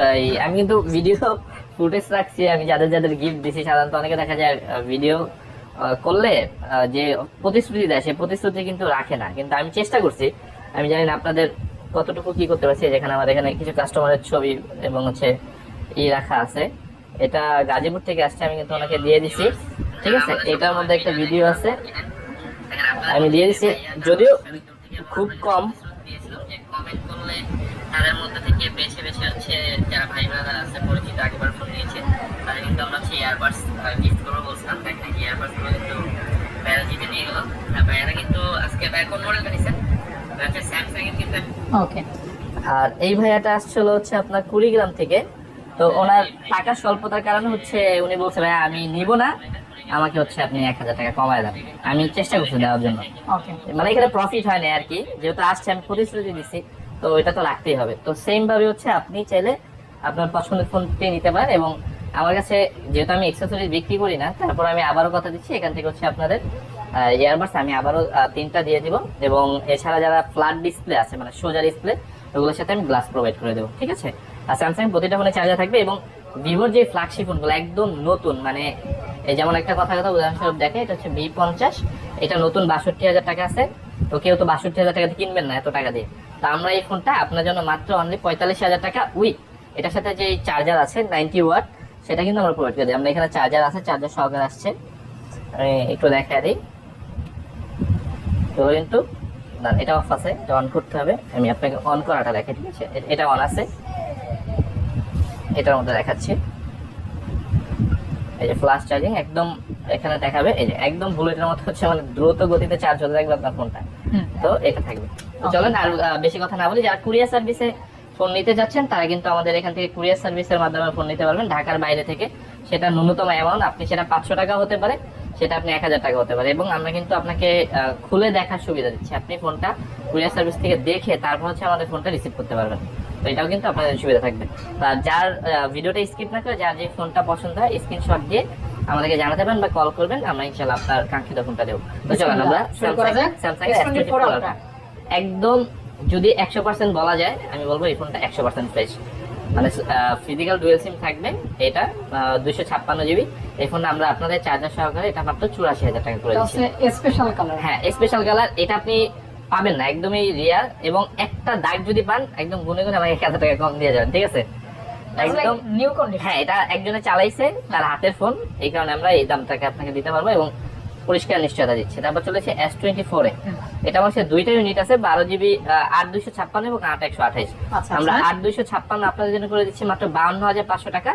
ভাই আমি কিন্তু ভিডিও ফুটেজ রাখছি, আমি যাদের যাদের গিফট দিছি, সাধারণত অনেকে দেখা যায় ভিডিও করলে যে প্রতিশ্রুতি দেয় সেই প্রতিশ্রুতি কিন্তু রাখে না। কিন্তু আমি চেষ্টা করছি, আমি জানি না আপনাদের কতটুকু কি করতে পারছি, যেখানে আমার এখানে কিছু কাস্টমারের ছবি এবং হচ্ছে ই রাখা আছে। এটা গাজীপুর থেকে আসছে, আমি কিন্তু ওনাকে দিয়ে দিছি। ঠিক আছে, এটার মধ্যে একটা ভিডিও আছে। আমি দিয়ে দিছি, যদিও খুব কম। তাদের মধ্যে থেকে বেছে বেছে হচ্ছে যারা ভাই ব্রাদার আছে পরিচিত আগেবার ফোন নিয়েছে তাদের কিন্তু আমরা হচ্ছে ইয়ারবাডস গিফট করব বলছিলাম। দেখ নাকি ইয়ারবাডসগুলো কিন্তু ভাইরা জিতে নিয়ে গেল। আর ভাইয়ারা কিন্তু আজকে ভাই কোন মডেলটা নিছেন হচ্ছে স্যামসাং এর কিন্তু। ওকে আর এই ভাইয়াটা আসছিল হচ্ছে আপনার কুড়িগ্রাম থেকে। তো ওনার টাকা স্বল্পতার কারণে হচ্ছে উনি বলছে ভাই আমি নিব না। আমাকে হচ্ছে আপনি এক হাজার টাকা কমায় দেন। আমি চেষ্টা করছি দেওয়ার জন্য। মানে এখানে প্রফিট হয় না আর কি। যেহেতু আসছে আমি প্রতিশ্রুতি দিচ্ছি তো এটা তো রাখতেই হবে। তো সেম ভাবে হচ্ছে আপনি চাইলে আপনার পছন্দের ফোনটি নিতে পারেন এবং আমার কাছে যেহেতু আমি এক্সেসরিজ বিক্রি করি না, তারপর আমি আবারও কথা দিচ্ছি, এখান থেকে হচ্ছে আপনাদের ইয়ারবাডস আমি আবারও তিনটা দিয়ে দিব এবং এছাড়া যারা ফ্ল্যাট ডিসপ্লে আছে মানে সোজা ডিসপ্লে ওগুলোর সাথে আমি গ্লাস প্রোভাইড করে দেবো, ঠিক আছে? আর স্যামসাং প্রতিটা ফোনে চার্জার থাকবে এবং ভিভোর যে ফ্ল্যাগশিপ ফোনগুলো একদম নতুন মানে এই যেমন একটা কথা কথা উদাহরণস্বরূপ দেখে, এটা হচ্ছে বি পঞ্চাশ, এটা নতুন বাষট্টি হাজার টাকা আছে। তো কেউ তো বাষট্টি হাজার টাকা দিয়ে কিনবেন না এত টাকা দিয়ে। তো আমরা এই ফোনটা আপনার জন্য মাত্র অনলি পঁয়তাল্লিশ হাজার টাকা উইক। এটার সাথে যে চার্জার আছে নাইনটি ওয়াট সেটা কিন্তু আমরা প্রোভাইড করে দিই। আমরা এখানে চার্জার আছে চার্জার সহকারে আসছে। একটু দেখা দিই। তো কিন্তু, না, এটা অফ আছে, এটা অন করতে হবে। আমি আপনাকে অন করাটা দেখাই, ঠিক আছে? এটা অন আছে। এটার মধ্যে দেখাচ্ছি। এই যে ফ্লাশ চার্জিং একদম এখানে দেখাবে। এই যে একদম বুলেটের মতো হচ্ছে মানে দ্রুত গতিতে চার্জ হতে থাকবে আপনার ফোনটা তো এটা থাকবে। চলেন আর বেশি কথা না বলি যারা কুরিয়ার সার্ভিসে ফোন নিতে যাচ্ছেন তারা কিন্তু আমাদের এখান থেকে কুরিয়ার সার্ভিসের মাধ্যমে ফোন নিতে পারবেন। ঢাকার বাইরে থেকে সেটা ন্যূনতম অ্যামাউন্ট আপনি সেটা পাঁচশো টাকা হতে পারে সেটা আপনি এক হাজার টাকা হতে পারে। এবং আমরা কিন্তু আপনাকে খুলে দেখার সুবিধা দিচ্ছি। আপনি ফোনটা কুরিয়ার সার্ভিস থেকে দেখে তারপর হচ্ছে আমাদের ফোনটা রিসিভ করতে পারবেন। তো এটাও কিন্তু আপনাদের সুবিধা থাকবে। আর যার ভিডিওটা স্কিপ না করে যার যে ফোনটা পছন্দ হয় স্ক্রিনশট দিয়ে আমাদেরকে জানাতে পারেন বা কল করবেন আমরা ইনশাল্লাহ আপনার কাঙ্ক্ষিত ফোনটা দেবো। তো চলেন আমরা। Samsung S24 Ultra। একদম যদি একশো পার্সেন্ট বলা যায় আমি বলব এই ফোনটা একশো পার্সেন্ট ফ্রেশ মানে ফিজিক্যাল ডুয়েল সিম থাকবে এটা দুইশো ছাপ্পান্ন জিবি এই ফোনটা আমরা আপনাদের চার্জার সহকারে এটা মাত্র চুরাশি হাজার টাকা করে স্পেশাল কালার হ্যাঁ স্পেশাল কালার এটা আপনি পাবেন না একদমই রিয়ার এবং একটা দাগ যদি পান একদম গুনে গুনে আমাকে এক হাজার টাকা কম দিয়ে যাবেন ঠিক আছে? একদম নিউ কন্ডিশন হ্যাঁ এটা একজনে চালাইছে তার হাতের ফোন এই কারণে আমরা এই দামটাকে আপনাকে দিতে পারব এবং পরিষ্কার নিশ্চয়তা দিচ্ছে। তারপর চলেছে এস টোয়েন্টি ফোরে এটা হচ্ছে দুইটা ইউনিট আছে বারো জিবি আট দুইশো ছাপ্পান্ন এবং আট একশো আঠাইশ আচ্ছা, আমরা আচ্ছা। আট দুইশো ছাপ্পান্ন আপনাদের জন্য করে দিচ্ছি মাত্র বাউন্ন হাজার পাঁচশো টাকা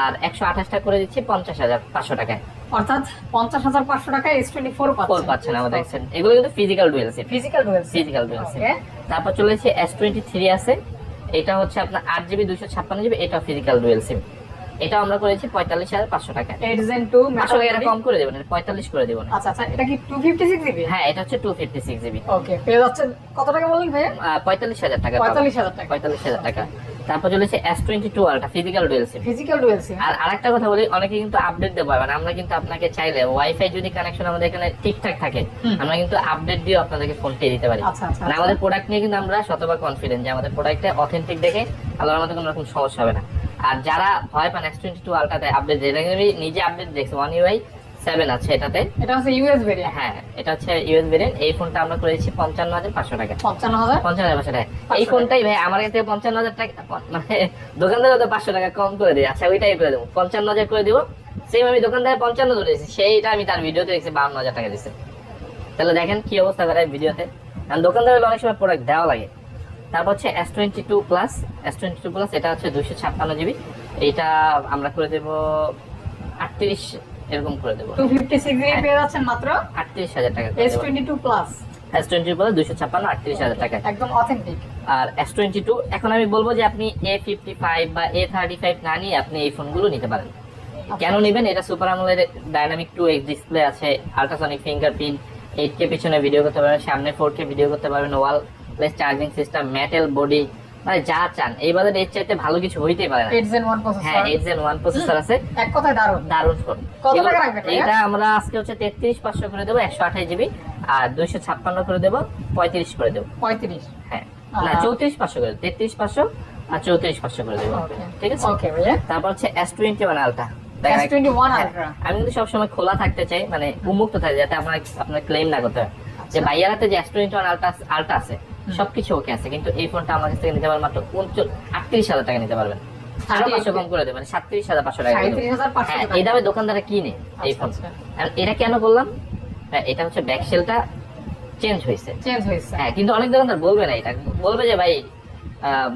আর একশো আঠাশটা করে দিচ্ছি পঞ্চাশ হাজার পাঁচশো টাকায়। অর্থাৎ পঞ্চাশ হাজার পাঁচশো টাকা এস টোয়েন্টি ফোর পাচ্ছেন আমাদের দেখছেন এগুলো কিন্তু physical dual SIM physical dual physical dual SIM তারপর চলেছে এস টোয়েন্টি থ্রি আছে। এটা হচ্ছে আপনার আট জিবি দুইশো ছাপ্পান্ন জিবি এটা ফিজিক্যাল ডুয়েল সিম এটা আমরা করেছি পঁয়তাল্লিশ হাজার পাঁচশো টাকা। এইট পাঁচশো টাকা কম করে দেবেন পঁয়তাল্লিশ করে দেবেন। আচ্ছা আচ্ছা এটা কি টু ফিফটি সিক্স জিবি হ্যাঁ এটা হচ্ছে two fifty six GB okay পেয়ে যাচ্ছেন। কত টাকা বললেন ভাই পঁয়তাল্লিশ হাজার টাকা। পঁয়তাল্লিশ হাজার টাকা। পঁয়তাল্লিশ হাজার টাকা। তারপর চলেছে S twenty two ultra physical dual SIM physical dual SIM আর আরেকটা কথা বলি অনেকে কিন্তু আপডেট দিতে পারবেন আমরা কিন্তু আপনাকে চাইলে ওয়াইফাই যদি কানেকশন আমাদের এখানে ঠিকঠাক থাকে আমরা কিন্তু আপডেট দিয়ে আপনাদেরকে ফোনটি দিতে পারি। আচ্ছা, আচ্ছা, মানে আমাদের প্রোডাক্ট নিয়ে কিন্তু আমরা শতভাগ কনফিডেন্ট যে আমাদের প্রোডাক্টে অথেন্টিক দেখে আল্লাহর মতো কোনো রকম সমস্যা হবে না। আর যারা ভয় পান এস টোয়েন্টি টু আলটাতে আপডেট যেটা নিজে আপডেট দেখছে। ওয়ান ইউআই সেভেন আছে এটাতে। এটা হচ্ছে ইউএস ভেরিয়েন্ট হ্যাঁ এটা হচ্ছে ইউএস ভেরিয়েন্ট এই ফোনটা আমরা করেছি পঞ্চান্ন হাজার পাঁচশো টাকা। পঞ্চান্ন হাজার? পঞ্চান্ন হাজার পাঁচশো টাকা। এই ফোনটাই ভাই আমার কাছে পঞ্চান্ন হাজার টাকা মানে দোকানদার হয়তো পাঁচশো টাকা কম করে দিই আচ্ছা ওইটাই করে দেবো। পঞ্চান্ন হাজার করে দিব। সেম আমি দোকানদার পঞ্চান্ন ধরেছি সেইটা আমি তার ভিডিওতে দেখছি বান্ন হাজার টাকা দিচ্ছে তাহলে দেখেন কি অবস্থা করে ভিডিওতে কারণ দোকানদার অনেক সময় প্রোডাক্ট দেওয়া লাগে। তারপর হচ্ছে S twenty two plus S twenty two plus এটা হচ্ছে দুশো ছাপ্পান্ন জিবি এইটা আমরা করে দেবো আটত্রিশ এরকম করে দেবো। টু ফিফটি সিক্স জিবি পেয়ে যাচ্ছেন মাত্র আটত্রিশ হাজার টাকা S twenty two plus S twenty plus দুশো ছাপ্পান্ন আটত্রিশ হাজার টাকা। একদম অথেন্টিক আর এস টোয়েন্টি টু এখন আমি বলব যে আপনি এ ফিফটি ফাইভ বা এ থার্টি ফাইভ না নিয়ে আপনি এই ফোনগুলো নিতে পারেন। কেন নেবেন? এটা super AMOLED dynamic two X display আছে আল্ট্রাসনিক ফিঙ্গারপ্রিন্ট এইট কে পিছনে ভিডিও করতে পারবেন সামনে ফোর কে ভিডিও করতে পারবেন wall plus charging system metal body মানে যা চান। এই বাজারে এর চাইতে ভালো কিছু হইতেই পারে না। এইট জেন ওয়ান হ্যাঁ processor eight gen one processor আছে এক কথায় দারুণ। দারুণ ফোন কত টাকা রাখবেন এটা আমরা আজকে হচ্ছে তেত্রিশ পাঁচশো করে দেবো একশো আঠাশ জিবি আর দুইশো ছাপ্পান্ন করে দেবো পঁয়ত্রিশ করে দেবো। পঁয়ত্রিশ। হ্যাঁ। না আহ, চৌত্রিশ পাঁচশো করে তেত্রিশ পাঁচশো আর চৌত্রিশ পাঁচশো করে দেবো। ঠিক আছে? ওকে ভাইয়া। তারপর হচ্ছে এস টোয়েন্টি ওয়ান আলটা S21 Ultra আমি কিন্তু সবসময় খোলা থাকতে চাই মানে উন্মুক্ত থাকে যাতে আপনার আপনার ক্লেম না করতে হয়। যে আচ্ছা। যে এস টোয়েন্টি ওয়ান আলটা আলটা আছে সবকিছু ওকে আছে কিন্তু এই ফোনটা আমার কাছ থেকে নিতে পারবেন মাত্র আটত্রিশ হাজার টাকা নিতে পারবেন। আরও পাঁচশো কম করে দেবেন সাতত্রিশ হাজার পাঁচশো টাকা করে দেবো। 37,500 হ্যাঁ এই দামে দোকানদারে কিনে এই আচ্ছা, ফোন। আচ্ছা। এটা কেন বললাম? হ্যাঁ এটা হচ্ছে চেঞ্জ হয়েছে। চেঞ্জ হয়েছে। হ্যাঁ কিন্তু অনেক দোকানদার বলবে না এটা। বলবে যে ভাই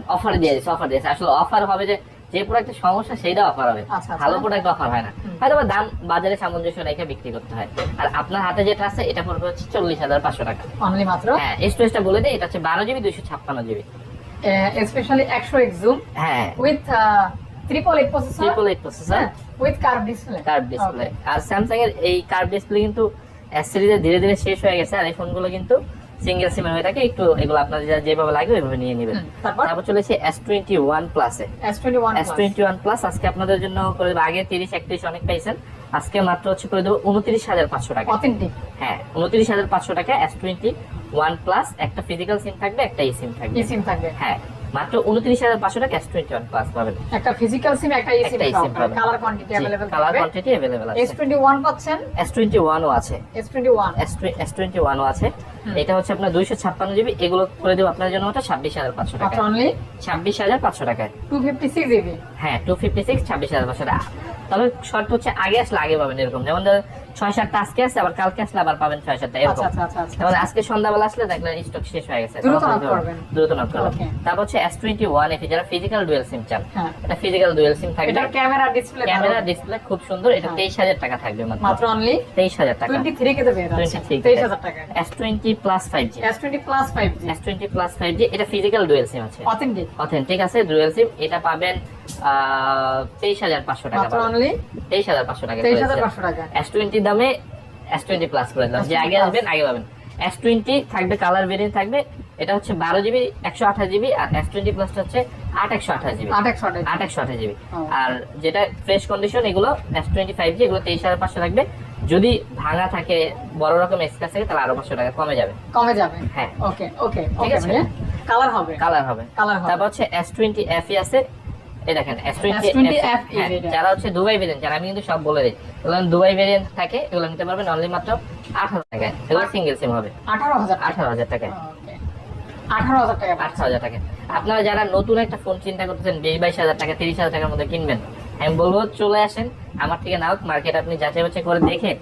অফার দিয়ে দিচ্ছে অফার দিয়েছে। আসলে অফার হবে যে যে প্রোডাক্টের সমস্যা সেইটা অফার হবে। আচ্ছা, আচ্ছা। ভালো প্রোডাক্ট অফার হয় না। হয়তো দাম বাজারে সামঞ্জস্য রেখে বিক্রি করতে হয়। আর আপনার হাতে যেটা আছে এটা পড়বে হচ্ছে চল্লিশ হাজার পাঁচশো টাকা। অনলি মাত্র? হ্যাঁ স্টোরেজটা বলে দিই এটা হচ্ছে বারো জিবি দুইশো ছাপ্পান্ন জিবি। স্পেশালি একশো এক্স জুম হ্যাঁ। With triple eight processor triple eight processor with curve display curve display R Samsung এর এই কার্ভ ডিসপ্লে কিন্তু সিরিজে ধীরে ধীরে শেষ হয়ে গেছে আর এই ফোনগুলো কিন্তু সিঙ্গেল সিমের হয়ে থাকে একটু এগুলো আপনার যেভাবে লাগে ওইভাবে নিয়ে নেবেন। তারপর? চলেছে এস টোয়েন্টি ওয়ান প্লাসে এস টোয়েন্টি ওয়ান প্লাস আজকে আপনাদের জন্য করে আগে তিরিশ একত্রিশ অনেক পাইছেন। আজকে মাত্র হচ্ছে করে দেবো উনত্রিশ হাজার পাঁচশো টাকা। হ্যাঁ উনত্রিশ হাজার পাঁচশো টাকা এস টোয়েন্টি ওয়ান প্লাস একটা ফিজিক্যাল সিম থাকবে একটা ই থাকবে। সিম থাকবে। হ্যাঁ মাত্র উনত্রিশ হাজার পাঁচশো টাকা এস টোয়েন্টি ওয়ান প্লাস পাবেন। একটা ফিজিক্যাল সিম একটা পাবেন। Colour quantity available colour quantity available আছে। এস টোয়েন্টি ওয়ান পাচ্ছেন? এস টোয়েন্টি ওয়ানও আছে। S twenty one S twenty ওয়ানও আছে। এটা হচ্ছে আপনার দুইশো ছাপ্পান্ন জিবি এগুলো করে দেবো আপনার জন্য হচ্ছে ছাব্বিশ হাজার পাঁচশো টাকা ছাব্বিশ হাজার পাঁচশো টাকায়। টু ফিফটি সিক্স জিবি হ্যাঁ টু ফিফটি সিক্স ছাব্বিশ হাজার পাঁচশো টাকা। তবে শর্ত হচ্ছে আগে আসলে আগে পাবেন এরকম। যেমন ধরেন ছয় সাতটা আজকে আসছে আবার কালকে আসলে আবার পাবেন ছয় সাতটা এরকম। আচ্ছা আচ্ছা আচ্ছা যেমন আজকে সন্ধ্যাবেলা আসলে দেখলেন স্টক শেষ হয়ে গেছে। দ্রুত তখন করবেন। দ্রুত নক করবেন। তারপর হচ্ছে এস টোয়েন্টি ওয়ান এফি যারা ফিজিক্যাল ডুয়েল সিম চান হ্যাঁ। এটা ফিজিক্যাল ডুয়েল সিম থাকবে। এটার ক্যামেরা ডিসপ্লে ক্যামেরা ডিসপ্লে খুব সুন্দর এটা হ্যাঁ। তেইশ হাজার টাকা থাকবে মাত্র। অনলি তেইশ হাজার টাকা। টোয়েন্টি থ্রি কে দেবে তেইশ হাজার টাকা S twenty plus five G S twenty plus five G S twenty plus five G এটা ফিজিক্যাল ডুয়েল সিম আছে। অথেন্টিক অথেন্টিক আছে ডুয়েল সিম এটা পাবেন তেইশ হাজার পাঁচশো টাকা তেইশ হাজার পাঁচশো টাকা এস দামে এস টোয়েন্টি প্লাস করে দিলাম। যে আগে আসবেন আগে পাবেন। এস টোয়েন্টি থাকবে কালার ভেরিয়েন্ট থাকবে। এটা হচ্ছে বারো জিবি একশো আঠাশ জিবি আর এস টোয়েন্টি প্লাসটা হচ্ছে আট একশো আঠাশ জিবি আট একশো আঠাশ আট একশো আঠাশ জিবি আর যেটা ফ্রেশ কন্ডিশন এগুলো এস টোয়েন্টি ফাইভ জি এগুলো তেইশ হাজার পাঁচশো থাকবে। যদি ভাঙা থাকে বড় রকম এক্সট্রা থাকে তাহলে আরও পাঁচশো টাকা কমে যাবে। কমে যাবে? হ্যাঁ। ওকে ওকে ঠিক আছে। কালার হবে। কালার হবে। কালার হবে। তারপর হচ্ছে এস টোয়েন্টি এফ আছে। এই দেখেন এস টোয়েন্টি S20 FE এটা। যারা হচ্ছে দুবাই ভেরিয়েন্ট যারা আমি কিন্তু সব বলে দিই এগুলো দুবাই ভেরিয়েন্ট থাকে এগুলো নিতে পারবেন অনলি মাত্র আঠারো টাকায়। এগুলো সিঙ্গেল সিম হবে। আঠারো হাজার আঠারো হাজার টাকায়। আঠারো হাজার টাকা আঠারো হাজার টাকা আপনারা যারা নতুন একটা ফোন চিন্তা করতেছেন বিশ বাইশ হাজার টাকা তিরিশ হাজার টাকার মধ্যে কিনবেন আমি বলব চলে আসেন আমার থেকে নাও মার্কেট আপনি যাচাই বাছাই করে দেখে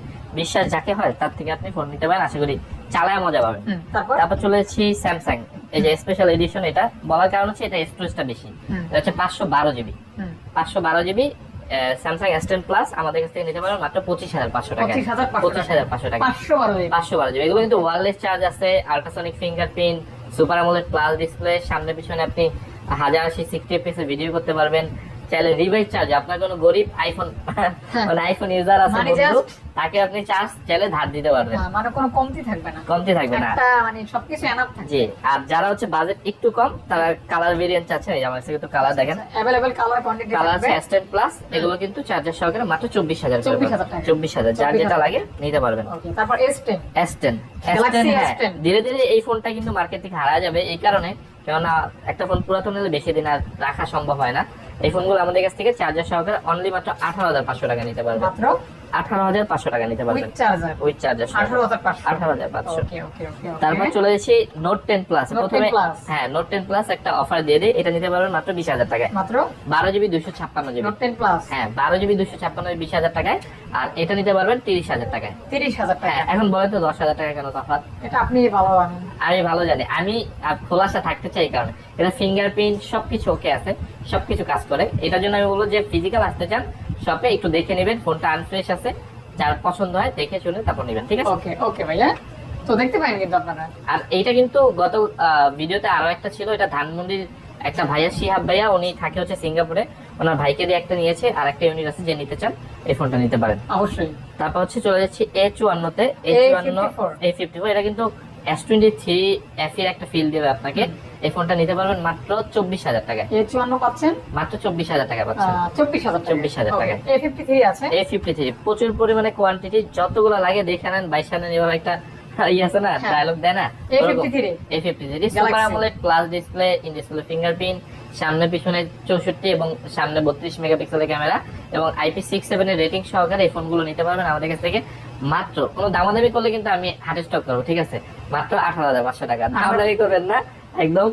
বিশ্বাস যাকে হয় তার থেকে আপনি ফোন নিতে পারেন আশা করি চালায় মজা পাবেন। তারপর? তারপর চলে যাচ্ছি স্যামসাং এই যে স্পেশাল এডিশন এটা বলার কারণ হচ্ছে এটা স্টোরেজটা বেশি। এটা হচ্ছে পাঁচশো বারো জিবি পাঁচশো বারো GB Samsung S ten plus আমাদের কাছ থেকে নিতে পারো মাত্র পঁচিশ হাজার পাঁচশো টাকা। 25,500 পঁচিশ হাজার পাঁচশো টাকা। পাঁচশো বারো জিবি এগুলো কিন্তু ওয়ারলেস চার্জ আছে আল্ট্রাসনিক ফিঙ্গারপ্রিন্ট সুপার আমলের প্লাস ডিসপ্লে সামনে পিছনে আপনি হাজার আশি সিক্সটি এফপিএস ভিডিও করতে পারবেন। চাইলে রিভাইজ চার্জ আপনার কোনো গরিব আইফোন মানে আইফোন ইউজার আছে মানে বন্ধু তাকে আপনি চার্জ চাইলে ধার দিতে পারবেন। হ্যাঁ, মানে কোনো কমতি থাকবে না। কমতি থাকবে না। একটা মানে সবকিছু এনাফ থাকবে জি আর যারা হচ্ছে বাজেট একটু কম তারা কালার ভেরিয়েন্ট চাচ্ছেন এই আমার কাছে কিন্তু কালার দেখেন। অ্যাভেলেবল কালার কোয়ান্টিটি কালার আছে এস প্লাস এগুলো কিন্তু চার্জার সহকারে মাত্র চব্বিশ হাজার 24,000 টাকা। চব্বিশ হাজার যার যেটা লাগে নিতে পারবেন। তারপর S ten S ten Galaxy S10 ধীরে ধীরে এই ফোনটা কিন্তু মার্কেট থেকে হারা যাবে এই কারণে কেননা একটা ফোন পুরাতন হলে বেশি দিন আর রাখা সম্ভব হয় না। এই ফোনগুলো আমাদের কাছ থেকে চার্জার সহকারে অনলি মাত্র আঠারো হাজার পাঁচশো টাকা নিতে পারবেন মাত্র? আঠারো হাজার পাঁচশো টাকা নিতে পারবেন উইথ চার্জার আঠারো হাজার পাঁচশো। তারপর চলে যাচ্ছি নোট টেন প্লাস প্রথমে হ্যাঁ নোট টেন প্লাস একটা অফার দিয়ে দিই। এটা নিতে পারবেন মাত্র বিশ হাজার টাকায়। মাত্র? বারো জিবি দুশো ছাপ্পান্ন জিবি নোট টেন প্লাস হ্যাঁ বারো জিবি দুশো ছাপ্পান্ন বিশ হাজার টাকায়। আর এটা নিতে পারবেন তিরিশ হাজার টাকায়। তিরিশ হাজার টাকা। হ্যাঁ এখন বলেন তো দশ হাজার টাকা কেন তফাৎ? এটা আপনি ভালো জানেন। আমি ভালো জানি। আমি খোলাসা থাকতে চাই কারণ। এটা ফিঙ্গারপ্রিন্ট সবকিছু ওকে আছে সবকিছু কাজ করে। এটার জন্য আমি বলব যে ফিজিক্যাল আসতে চান শপে একটু দেখে নেবেন ফোনটা আনফ্রেশ আছে যার পছন্দ হয় দেখে শুনে তারপর নেবেন ঠিক আছে? ওকে ওকে ভাইয়া। তো দেখতে পারেন কিন্তু আপনারা। আর এইটা কিন্তু গত ভিডিওতে আরও একটা ছিল এটা ধানমন্ডির একটা ভাইয়া শিহাব ভাইয়া উনি থাকে হচ্ছে সিঙ্গাপুরে। ওনার ভাইকে দিয়ে একটা নিয়েছে আর একটা ইউনিট আছে যে নিতে চান এই ফোনটা নিতে পারেন। অবশ্যই। তারপর হচ্ছে চলে যাচ্ছি এ চুয়ান্নতে এ চুয়ান্ন A54 এ ফিফটি ফোর এটা কিন্তু এস টোয়েন্টি থ্রি এফ এর একটা ফিল দেবে আপনাকে। এই ফোনটা নিতে পারবেন মাত্র চব্বিশ হাজার টাকা এ চুয়ান্ন পাচ্ছেন? মাত্র চব্বিশ হাজার টাকা পাচ্ছেন। চব্বিশ হাজার 24,000 টাকা। এ ফিফটি থ্রি আছে? এ ফিফটি থ্রি প্রচুর পরিমাণে কোয়ান্টিটি যতগুলো লাগে দেখে নেন বাইশ নেন এভাবে একটা আছে না হ্যাঁ। ডায়লগ দেয় না? A fifty three A fifty three super Galaxy। AMOLED display in display fingerprint সামনে পিছনে চৌষট্টি এবং সামনে বত্রিশ মেগাপিক্সেলের ক্যামেরা এবং আইপি সিক্স সেভেন এর রেটিং সহকারে এই ফোনগুলো নিতে পারবেন আমাদের কাছ থেকে। মাত্র কোনো দামাদামি করলে কিন্তু আমি হাটে স্টক করব ঠিক আছে? মাত্র আঠারো হাজার পাঁচশো টাকা। দামাদামি করবেন না একদম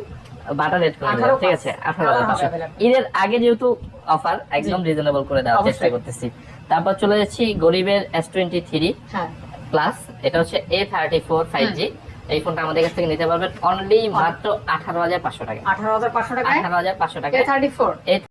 বাটা রেট করে দেবেন, 18 ঠিক আছে? আঠারো হাজার পাঁচশো। ঈদের আগে যেহেতু অফার একদম রিজনেবল করে দেওয়ার চেষ্টা করতেছি। তারপর চলে যাচ্ছি গরিবের এস টোয়েন্টি থ্রি প্লাস এটা হচ্ছে A thirty four five G এই ফোনটা আমাদের কাছ থেকে নিতে পারবেন অনলি মাত্র আঠারো হাজার পাঁচশো টাকা আঠারো হাজার পাঁচশো টাকা আঠারো হাজার পাঁচশো টাকা থার্টি ফোর এ